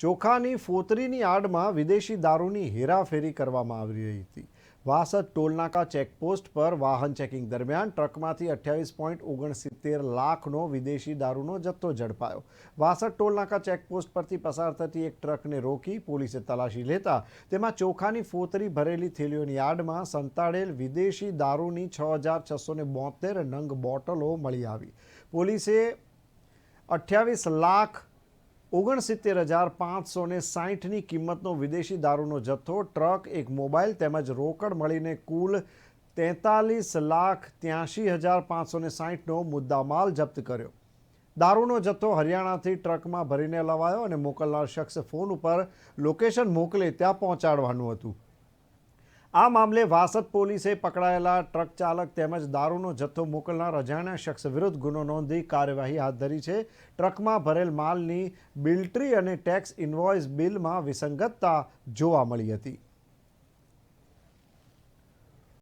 ચોખાની ફોતરીની આડમાં વિદેશી દારૂની હેરાફેરી કરવામાં આવી રહી હતી. વાસદ ટોલનાકા ચેકપોસ્ટ પર વાહન ચેકિંગ દરમિયાન ટ્રકમાંથી અઠ્યાવીસ પોઈન્ટ ઓગણસિત્તેર લાખનો વિદેશી દારૂનો જથ્થો ઝડપાયો. વાસદ ટોલનાકા ચેકપોસ્ટ પરથી પસાર થતી એક ટ્રકને રોકી પોલીસે તલાશી લેતા તેમાં ચોખાની ફોતરી ભરેલી થેલીઓની આડમાં સંતાડેલ વિદેશી દારૂની છ હજાર છસો નંગ બોટલો મળી આવી. પોલીસે અઠ્યાવીસ લાખ ઓગણસિત્તેર હજાર પાંચસો ને સાહીઠની કિંમતનો વિદેશી દારૂનો જથ્થો, ટ્રક, એક મોબાઈલ તેમજ રોકડ મળીને કુલ તેતાલીસ લાખ ત્યાંશી હજાર પાંચસો ને સાહીઠનો મુદ્દામાલ જપ્ત કર્યો. દારૂનો જથ્થો હરિયાણાથી ટ્રકમાં ભરીને લવાયો અને મોકલનાર શખ્સ ફોન ઉપર લોકેશન મોકલે ત્યાં પહોંચાડવાનું હતું. આ મામલે વાસદ પોલીસે પકડાયેલા ટ્રક ચાલક તેમજ દારૂનો જથ્થો મોકલનાર અજાણ્યા શખ્સ વિરુદ્ધ ગુનો નોંધી કાર્યવાહી હાથ ધરી છે. ટ્રકમાં ભરેલ માલની બિલ્ટ્રી અને ટેક્સ ઇન્વોઇસ બિલમાં વિસંગતતા જોવા મળી હતી.